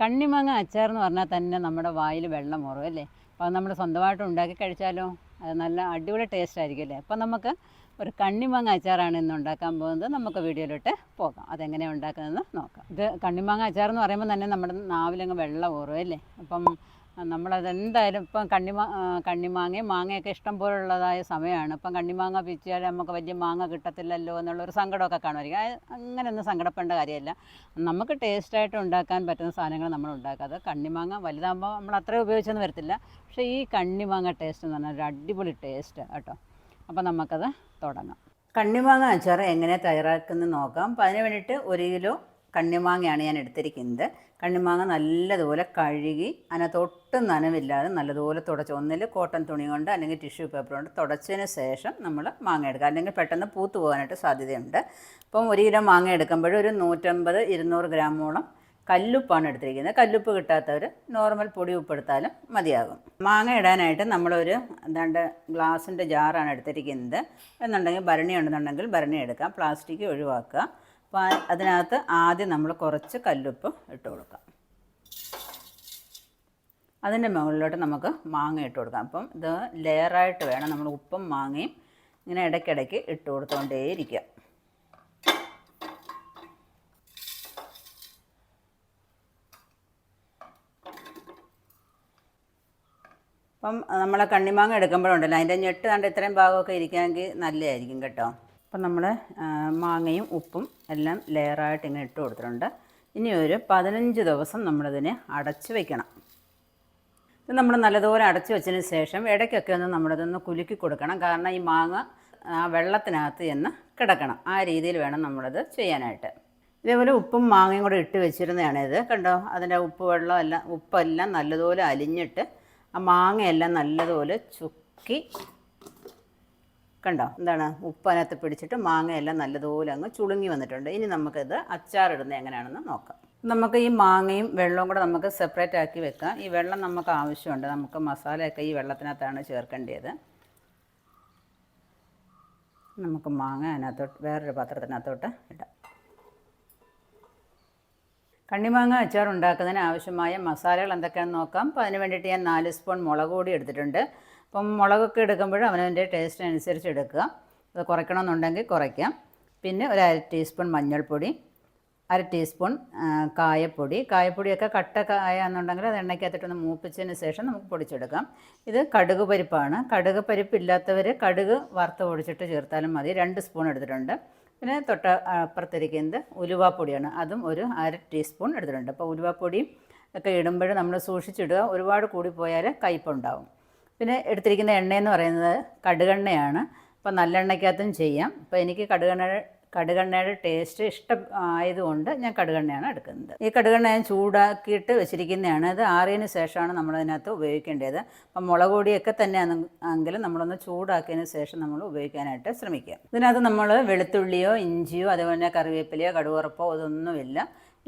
കണ്ണിമാങ്ങ അച്ചാർ എന്ന് പറഞ്ഞാൽ തന്നെ നമ്മുടെ വായിൽ വെള്ളം മുറും അല്ലേ? അപ്പോൾ നമ്മൾ സ്വന്തമായിട്ട് ഉണ്ടാക്കി കഴിച്ചാലോ? അത് നല്ല അടിപൊളി ടേസ്റ്റ് ആയിരിക്കും അല്ലേ? അപ്പോൾ നമുക്ക് ഒരു കണ്ണിമാങ്ങ അച്ചാറാണ് ഇന്ന് ഉണ്ടാക്കാൻ പോകുന്നത്. നമുക്ക് വീഡിയോയിലോട്ട് പോകാം. അതെങ്ങനെയാണ് ഉണ്ടാക്കുന്നതെന്ന് നോക്കാം. ഇത് കണ്ണിമങ്ങ അച്ചാർ എന്ന് പറയുമ്പോൾ തന്നെ നമ്മുടെ നാവിലങ്ങ് വെള്ളം ഊറും അല്ലേ? അപ്പം നമ്മളത് എന്തായാലും ഇപ്പം കണ്ണിമാ കണ്ണിമാങ്ങയും മാങ്ങയൊക്കെ ഇഷ്ടം പോലുള്ളതായ സമയമാണ്. ഇപ്പം കണ്ണിമാങ്ങ പിച്ചാൽ നമുക്ക് വലിയ മാങ്ങ കിട്ടത്തില്ലല്ലോ എന്നുള്ളൊരു സങ്കടമൊക്കെ കാണുമായിരിക്കും. അത് അങ്ങനെയൊന്നും സങ്കടപ്പെടേണ്ട കാര്യമല്ല. നമുക്ക് ടേസ്റ്റായിട്ട് ഉണ്ടാക്കാൻ പറ്റുന്ന സാധനങ്ങൾ നമ്മൾ ഉണ്ടാക്കാതെ കണ്ണിമാങ്ങ വലുതാകുമ്പോൾ നമ്മൾ അത്രയും ഉപയോഗിച്ചൊന്നും വരത്തില്ല. പക്ഷേ ഈ കണ്ണിമാങ്ങ ടേസ്റ്റ് എന്ന് പറഞ്ഞാൽ ഒരു അടിപൊളി ടേസ്റ്റ് കേട്ടോ. അപ്പോൾ നമുക്കത് തുടങ്ങാം. കണ്ണിമാങ്ങ അച്ചാർ എങ്ങനെ തയ്യാറാക്കുന്നത് നോക്കാം. അപ്പോൾ അതിന് വേണ്ടിയിട്ട് ഒരു കിലോ കണ്ണിമാങ്ങയാണ് ഞാൻ എടുത്തിരിക്കുന്നത്. കണ്ണിമാങ്ങ നല്ലതുപോലെ കഴുകി അതിനകത്തൊട്ടും നനവില്ലാതെ നല്ലതുപോലെ തുടച്ച് ഒന്നിൽ കോട്ടൺ തുണി കൊണ്ട് അല്ലെങ്കിൽ ടിഷ്യൂ പേപ്പർ കൊണ്ട് തുടച്ചതിന് ശേഷം നമ്മൾ മാങ്ങ എടുക്കുക. അല്ലെങ്കിൽ പെട്ടെന്ന് പൂത്ത് പോകാനായിട്ട് സാധ്യതയുണ്ട്. അപ്പം ഒരു കിലോ മാങ്ങ എടുക്കുമ്പോൾ ഒരു നൂറ്റമ്പത് ഇരുന്നൂറ് ഗ്രാമോളം കല്ലുപ്പാണ് എടുത്തിരിക്കുന്നത്. കല്ലുപ്പ് കിട്ടാത്തവർ നോർമൽ പൊടി ഉപ്പെടുത്താലും മതിയാകും. മാങ്ങ ഇടാനായിട്ട് നമ്മളൊരു എന്താണ്ട് ഗ്ലാസിന്റെ ജാറാണ് എടുത്തിരിക്കുന്നത്. എന്നുണ്ടെങ്കിൽ ഭരണി ഉണ്ടെന്നുണ്ടെങ്കിൽ ഭരണി എടുക്കാം. പ്ലാസ്റ്റിക് ഒഴിവാക്കുക. അപ്പോൾ അതിനകത്ത് ആദ്യം നമ്മൾ കുറച്ച് കല്ലുപ്പ് ഇട്ട് കൊടുക്കാം. അതിന്റെ മുകളിലോട്ട് നമുക്ക് മാങ്ങ ഇട്ട് കൊടുക്കാം. അപ്പം ഇത് ലെയറായിട്ട് വേണം. നമ്മൾ ഉപ്പും മാങ്ങയും ഇങ്ങനെ ഇടയ്ക്കിടയ്ക്ക് ഇട്ട് കൊടുത്തുകൊണ്ടേയിരിക്കുക അപ്പം നമ്മളെ കണ്ണിമാങ്ങ എടുക്കുമ്പോഴുണ്ടല്ലോ അതിന്റെ ഞെട്ട് കണ്ട് ഇത്രയും ഭാഗമൊക്കെ ഇരിക്കാമെങ്കിൽ നല്ലതായിരിക്കും കേട്ടോ. അപ്പം നമ്മൾ മാങ്ങയും ഉപ്പും എല്ലാം ലെയറായിട്ട് ഇങ്ങനെ ഇട്ട് കൊടുത്തിട്ടുണ്ട്. ഇനി ഒരു പതിനഞ്ച് ദിവസം നമ്മളിതിനെ അടച്ച് വെക്കണം. ഇത് നമ്മൾ നല്ലതുപോലെ അടച്ചു വെച്ചതിന് ശേഷം ഇടയ്ക്കൊക്കെ ഒന്ന് നമ്മളിതൊന്ന് കുലുക്കി കൊടുക്കണം. കാരണം ഈ മാങ്ങ ആ വെള്ളത്തിനകത്ത് എന്ന് കിടക്കണം. ആ രീതിയിൽ വേണം നമ്മളത് ചെയ്യാനായിട്ട്. ഇതേപോലെ ഉപ്പും മാങ്ങയും കൂടെ ഇട്ട് വെച്ചിരുന്നതാണ് ഇത്. കണ്ടോ? അതിന്റെ ഉപ്പ് വെള്ളം എല്ലാം ഉപ്പെല്ലാം നല്ലതുപോലെ അലിഞ്ഞിട്ട് ആ മാങ്ങയെല്ലാം നല്ലതുപോലെ ചുക്കി കണ്ടോ? എന്താണ്? ഉപ്പനകത്ത് പിടിച്ചിട്ട് മാങ്ങയെല്ലാം നല്ലതുപോലെ അങ്ങ് ചുളുങ്ങി വന്നിട്ടുണ്ട്. ഇനി നമുക്കിത് അച്ചാറിടുന്നത് എങ്ങനെയാണെന്ന് നോക്കാം. നമുക്ക് ഈ മാങ്ങയും വെള്ളവും കൂടെ നമുക്ക് സെപ്പറേറ്റ് ആക്കി വെക്കാം. ഈ വെള്ളം നമുക്ക് ആവശ്യമുണ്ട്. നമുക്ക് മസാലയൊക്കെ ഈ വെള്ളത്തിനകത്താണ് ചേർക്കേണ്ടത്. നമുക്ക് മാങ്ങ അതിനകത്തോട്ട് വേറൊരു പാത്രത്തിനകത്തോട്ട് ഇടാം. കണ്ണിമാങ്ങ അച്ചാർ ഉണ്ടാക്കുന്നതിന് ആവശ്യമായ മസാലകൾ എന്തൊക്കെയാണെന്ന് നോക്കാം. അപ്പോൾ അതിന് വേണ്ടിയിട്ട് ഞാൻ നാല് സ്പൂൺ മുളക് പൊടി എടുത്തിട്ടുണ്ട്. അപ്പം മുളകൊക്കെ എടുക്കുമ്പോൾ അവനവന്റെ ടേസ്റ്റ് അനുസരിച്ച് എടുക്കുക. അത് കുറയ്ക്കണമെന്നുണ്ടെങ്കിൽ കുറയ്ക്കാം. പിന്നെ ഒരു അര ടീസ്പൂൺ മഞ്ഞൾപ്പൊടി അര ടീസ്പൂൺ കായപ്പൊടി. കായപ്പൊടിയൊക്കെ കട്ട കായ എന്നുണ്ടെങ്കിൽ അത് എണ്ണയ്ക്കകത്തിട്ടൊന്ന് മൂപ്പിച്ചതിന് ശേഷം നമുക്ക് പൊടിച്ചെടുക്കാം. ഇത് കടുക് പരിപ്പാണ്. കടുക് പരിപ്പ് ഇല്ലാത്തവർ കടുക് വറുത്ത് പൊടിച്ചിട്ട് ചേർത്താലും മതി. രണ്ട് സ്പൂൺ എടുത്തിട്ടുണ്ട്. പിന്നെ തൊട്ട അപ്പുറത്തിരിക്കുന്നത് ഉലുവാപ്പൊടിയാണ്. അതും ഒരു അര ടീസ്പൂൺ എടുത്തിട്ടുണ്ട്. അപ്പോൾ ഉലുവാപ്പൊടിയും ഒക്കെ ഇടുമ്പോൾ നമ്മൾ സൂക്ഷിച്ചിടുക. ഒരുപാട് കൂടിപ്പോയാൽ കയ്പുണ്ടാവും. പിന്നെ എടുത്തിരിക്കുന്ന എണ്ണയെന്ന് പറയുന്നത് കടുകെണ്ണയാണ്. അപ്പോൾ നല്ലെണ്ണയ്ക്കകത്തും ചെയ്യാം. അപ്പോൾ എനിക്ക് കടുകെണ്ണ കടുകെണ്ണയുടെ ടേസ്റ്റ് ഇഷ്ടം ആയതുകൊണ്ട് ഞാൻ കടുകെണ്ണയാണ് എടുക്കുന്നത്. ഈ കടുകെണ്ണ ഞാൻ ചൂടാക്കിയിട്ട് വെച്ചിരിക്കുന്നതാണ്. അത് ആറിയതിന് ശേഷമാണ് നമ്മളതിനകത്ത് ഉപയോഗിക്കേണ്ടത്. അപ്പം മുളക് പൊടിയൊക്കെ തന്നെ എങ്കിലും നമ്മളൊന്ന് ചൂടാക്കിയതിന് ശേഷം നമ്മൾ ഉപയോഗിക്കാനായിട്ട് ശ്രമിക്കുക. ഇതിനകത്ത് നമ്മൾ വെളുത്തുള്ളിയോ ഇഞ്ചിയോ അതേപോലെ കറിവേപ്പിലയോ കടുവറപ്പോ ഇതൊന്നുമില്ല.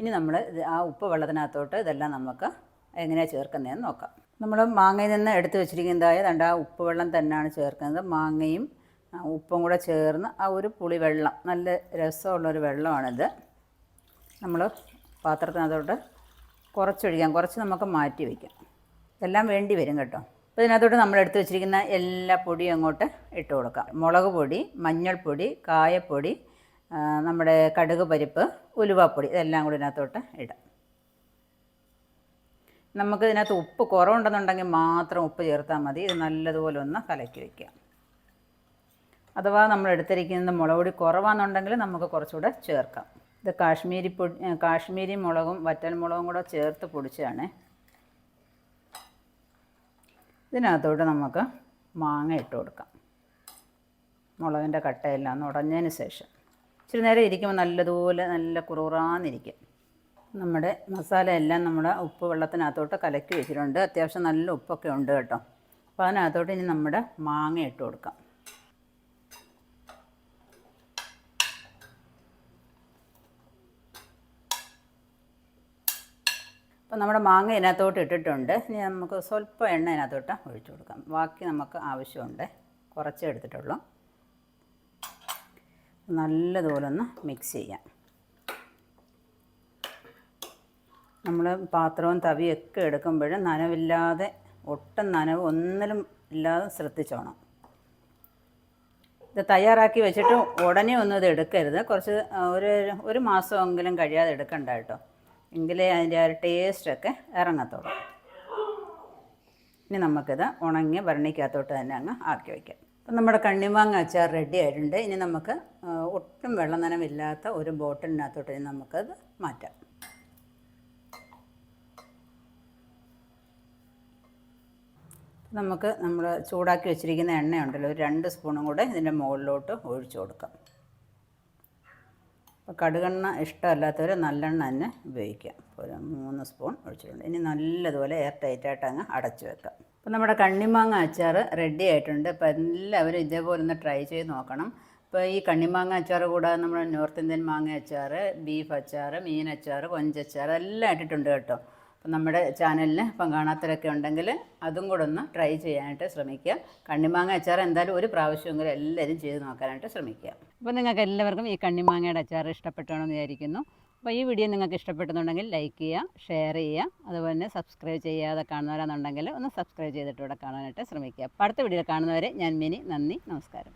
ഇനി നമ്മൾ ആ ഉപ്പ് വെള്ളത്തിനകത്തോട്ട് ഇതെല്ലാം നമുക്ക് എങ്ങനെയാണ് ചേർക്കുന്നതെന്ന് നോക്കാം. നമ്മൾ മാങ്ങയിൽ നിന്ന് എടുത്ത് വെച്ചിരിക്കുന്നതായ രണ്ട് ആ ഉപ്പ് വെള്ളം തന്നെയാണ് ചേർക്കുന്നത്. മാങ്ങയും ഉപ്പും കൂടെ ചേർന്ന് ആ ഒരു പുളി വെള്ളം നല്ല രസമുള്ളൊരു വെള്ളമാണിത്. നമ്മൾ പാത്രത്തിനകത്തോട്ട് കുറച്ചൊഴിക്കാം. കുറച്ച് നമുക്ക് മാറ്റി വയ്ക്കാം. എല്ലാം വേണ്ടി വരും കേട്ടോ. അപ്പോൾ ഇതിനകത്തോട്ട് നമ്മൾ എടുത്ത് വെച്ചിരിക്കുന്ന എല്ലാ പൊടിയും അങ്ങോട്ട് ഇട്ട് കൊടുക്കാം. മുളക് പൊടി മഞ്ഞൾപ്പൊടി കായപ്പൊടി നമ്മുടെ കടുക് പരിപ്പ് ഉലുവാപ്പൊടി ഇതെല്ലാം കൂടി ഇതിനകത്തോട്ട് ഇടാം. നമുക്ക് ഇതിനകത്ത് ഉപ്പ് കുറവുണ്ടെന്നുണ്ടെങ്കിൽ മാത്രം ഉപ്പ് ചേർത്താൽ മതി. ഇത് നല്ലതുപോലെ ഒന്ന് കലക്കി വയ്ക്കാം അഥവാ നമ്മൾ എടുത്തിരിക്കുന്നത് മുളക് പൊടി കുറവാണെന്നുണ്ടെങ്കിൽ നമുക്ക് കുറച്ചുകൂടെ ചേർക്കാം. ഇത് കാശ്മീരി പൊടി കാശ്മീരി മുളകും വറ്റൽ മുളകും കൂടെ ചേർത്ത് പൊടിച്ചതാണ് ഇതിനകത്തോട്ട് നമുക്ക് മാങ്ങ ഇട്ട് കൊടുക്കാം. മുളകിന്റെ കട്ടയെല്ലാം ഒന്ന് ഉടഞ്ഞതിന് ശേഷം. ഇച്ചിരി നേരം ഇരിക്കുമ്പോൾ നല്ലതുപോലെ നല്ല കുറുകുറാന്നിരിക്കും നമ്മുടെ മസാല എല്ലാം നമ്മുടെ ഉപ്പ് വെള്ളത്തിനകത്തോട്ട് കലക്കി വെച്ചിട്ടുണ്ട്. അത്യാവശ്യം നല്ല ഉപ്പൊക്കെ ഉണ്ട് കേട്ടോ. അപ്പോൾ അതിനകത്തോട്ട് ഇനി നമ്മുടെ മാങ്ങ ഇട്ട് കൊടുക്കാം. അപ്പോൾ നമ്മുടെ മാങ്ങ ഇതിനകത്തോട്ട് ഇട്ടിട്ടുണ്ട്. ഇനി നമുക്ക് സ്വല്പം എണ്ണ ഇതിനകത്തോട്ട് ഒഴിച്ചു കൊടുക്കാം. ബാക്കി നമുക്ക് ആവശ്യമുണ്ട്. കുറച്ചേ എടുത്തിട്ടുള്ളൂ. നല്ലതുപോലെ ഒന്ന് മിക്സ് ചെയ്യാം. നമ്മൾ പാത്രവും തവിയൊക്കെ എടുക്കുമ്പോൾ നനവില്ലാതെ ഒട്ടും നനവ് ഒന്നിലും ഇല്ലാതെ ശ്രദ്ധിച്ചോണം. ഇത് തയ്യാറാക്കി വെച്ചിട്ട് ഉടനെ ഒന്നും ഇത് എടുക്കരുത്. കുറച്ച് ഒരു ഒരു മാസമെങ്കിലും കഴിയാതെ എടുക്കണ്ട കേട്ടോ. എങ്കിലേ അതിന്റെ ആ ടേസ്റ്റൊക്കെ ഇറങ്ങത്തുള്ളൂ. ഇനി നമുക്കിത് ഉണങ്ങി ഭരണിക്കകത്തോട്ട് തന്നെ അങ്ങ് ആക്കി വയ്ക്കാം. അപ്പം നമ്മുടെ കണ്ണിമാങ്ങ അച്ചാർ റെഡി ആയിട്ടുണ്ട്. ഇനി നമുക്ക് ഒട്ടും വെള്ളം നനവില്ലാത്ത ഒരു ബോട്ടിലിനകത്തോട്ട് ഇനി നമുക്കത് മാറ്റാം. നമുക്ക് നമ്മൾ ചൂടാക്കി വെച്ചിരിക്കുന്ന എണ്ണയുണ്ടല്ലോ ഒരു രണ്ട് സ്പൂണും കൂടെ ഇതിന്റെ മുകളിലോട്ട് ഒഴിച്ചു കൊടുക്കാം. അപ്പോൾ കടുകെണ്ണ ഇഷ്ടമല്ലാത്തവർ നല്ലെണ്ണ തന്നെ ഉപയോഗിക്കാം. ഒരു മൂന്ന് സ്പൂൺ ഒഴിച്ചിട്ടുണ്ട്. ഇനി നല്ലതുപോലെ എയർ ടൈറ്റായിട്ട് അങ്ങ് അടച്ചു വെക്കാം. അപ്പോൾ നമ്മുടെ കണ്ണിമാങ്ങ അച്ചാർ റെഡി ആയിട്ടുണ്ട്. അപ്പോൾ എല്ലാവരും ഇതേപോലെ ഒന്ന് ട്രൈ ചെയ്ത് നോക്കണം. ഇപ്പോൾ ഈ കണ്ണിമാങ്ങ അച്ചാർ കൂടാതെ നമ്മുടെ നോർത്ത് ഇന്ത്യൻ മാങ്ങ അച്ചാർ ബീഫ് അച്ചാർ മീൻ അച്ചാർ കൊഞ്ചച്ചാർ എല്ലാം ഇട്ടിട്ടുണ്ട് കേട്ടോ. അപ്പം നമ്മുടെ ചാനലിന് ഇപ്പം കാണാത്തവരൊക്കെ ഉണ്ടെങ്കിൽ അതും കൂടെ ഒന്ന് ട്രൈ ചെയ്യാനായിട്ട് ശ്രമിക്കുക. കണ്ണിമാങ്ങ അച്ചാർ എന്തായാലും ഒരു പ്രാവശ്യമെങ്കിലും എല്ലാവരും ചെയ്ത് നോക്കാനായിട്ട് ശ്രമിക്കുക. അപ്പോൾ നിങ്ങൾക്ക് എല്ലാവർക്കും ഈ കണ്ണിമാങ്ങയുടെ അച്ചാർ ഇഷ്ടപ്പെട്ടണമെന്ന് വിചാരിക്കുന്നു. അപ്പോൾ ഈ വീഡിയോ നിങ്ങൾക്ക് ഇഷ്ടപ്പെട്ടെന്നുണ്ടെങ്കിൽ ലൈക്ക് ചെയ്യുക ഷെയർ ചെയ്യുക അതുപോലെ തന്നെ സബ്സ്ക്രൈബ് ചെയ്യാതെ കാണുന്നവരാണെന്നുണ്ടെങ്കിൽ ഒന്ന് സബ്സ്ക്രൈബ് ചെയ്തിട്ട് ഇവിടെ കാണാനായിട്ട് ശ്രമിക്കുക. അപ്പോൾ അടുത്ത വീഡിയോ കാണുന്നവരെ ഞാൻ മിനി നന്ദി നമസ്കാരം.